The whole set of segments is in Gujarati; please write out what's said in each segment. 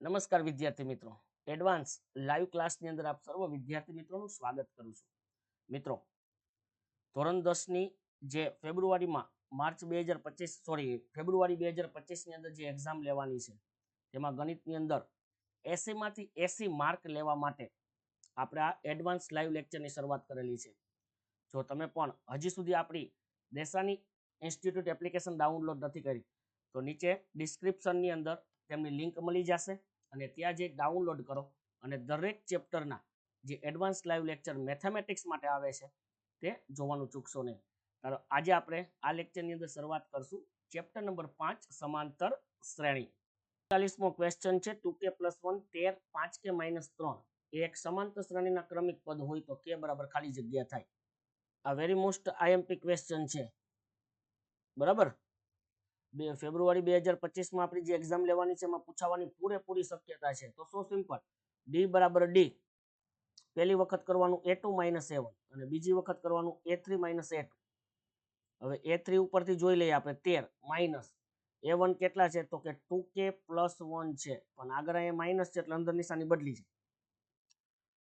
નમસ્કાર વિદ્યાર્થી મિત્રો. એડવાન્સ લાઈવ ક્લાસની અંદર આપ સર્વ વિદ્યાર્થી મિત્રોનું સ્વાગત કરું છું. મિત્રો, ધોરણ દસની જે ફેબ્રુઆરીમાં માર્ચ બે હજાર પચીસ સોરી ફેબ્રુઆરી બે હજાર પચીસની અંદર જે એક્ઝામ લેવાની છે, તેમાં ગણિતની અંદર એસીમાંથી એસી માર્ક લેવા માટે આપણે આ એડવાન્સ લાઈવ લેક્ચરની શરૂઆત કરેલી છે. જો તમે પણ હજી સુધી આપણી દેસાની ઇન્સ્ટિટ્યૂટ એપ્લિકેશન ડાઉનલોડ નથી કરી, તો નીચે ડિસ્ક્રિપ્શનની અંદર તેમની લિંક મળી જશે અને ત્યાં જે ડાઉનલોડ કરો. અને દરેક ચેપ્ટરના જે એડવાન્સ લાઈવ લેક્ચર મેથેમેટિક્સ માટે આવે છે તે જોવાનું ચૂકશો નહીં. ચાલો, આજે આપણે આ લેક્ચરની અંદર શરૂઆત કરશું. ચેપ્ટર નંબર પાંચ, સમાંતર શ્રેણી. ચાલીસમો ક્વેશ્ચન છે, ટુ કે પ્લસ વન, તેર, પાંચ કે માઇનસ ત્રણ. એ એક સમાંતર શ્રેણીના ક્રમિક પદ હોય તો કે બરાબર ખાલી જગ્યા થાય. આ વેરી મોસ્ટ આઈએમપી ક્વેશ્ચન છે. બરાબર? બે ફેબ્રુઆરી બે હજાર પચીસમાં આપણી જે એક્ઝામ લેવાની છે એમાં પૂછાવાની પૂરેપૂરી શક્યતા છે. તો શું સિમ્પલ ડી બરાબર ડી પહેલી વખત કરવાનું એ ટુ માઇનસ એ અને બીજી વખત કરવાનું એ થ્રી માઇનસ એ હવે એ થ્રી ઉપરથી જોઈ લઈએ આપણે તેર માઇનસ એ વન કેટલા છે? તો કે ટુ કે પ્લસ વન છે. પણ આગળ અહીંયા માઇનસ છે એટલે અંદર નિશાની બદલી છે.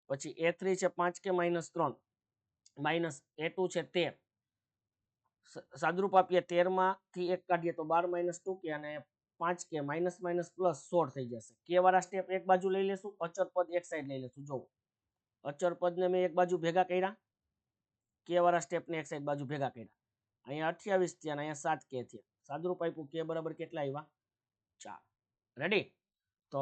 પછી એ થ્રી છે પાંચ કે માઇનસ ત્રણ. માઇનસ એ ટુ છે તેર. સાદરૂપ આપીએ તેરમાંથી એક કાઢીએ તો બાર માઇનસ ટુ કે અને પાંચ કે માઇનસ માઇનસ પ્લસ સોળ થઈ જશે. કે વાળા સ્ટેપ એક બાજુ લઈ લેશું અચર પદ એક સાઈડ લઈ લેશું. જોવો. અચર પદને મેં એક બાજુ ભેગા કર્યા, કે વાળા સ્ટેપને એક સાઈડ બાજુ ભેગા કર્યા. અહીંયા અઠ્યાવીસ થયા અને અહીંયા સાત કે થયા. સાદરૂપ આપ્યું કે બરાબર કેટલા આવ્યા? ચાર. રેડી તો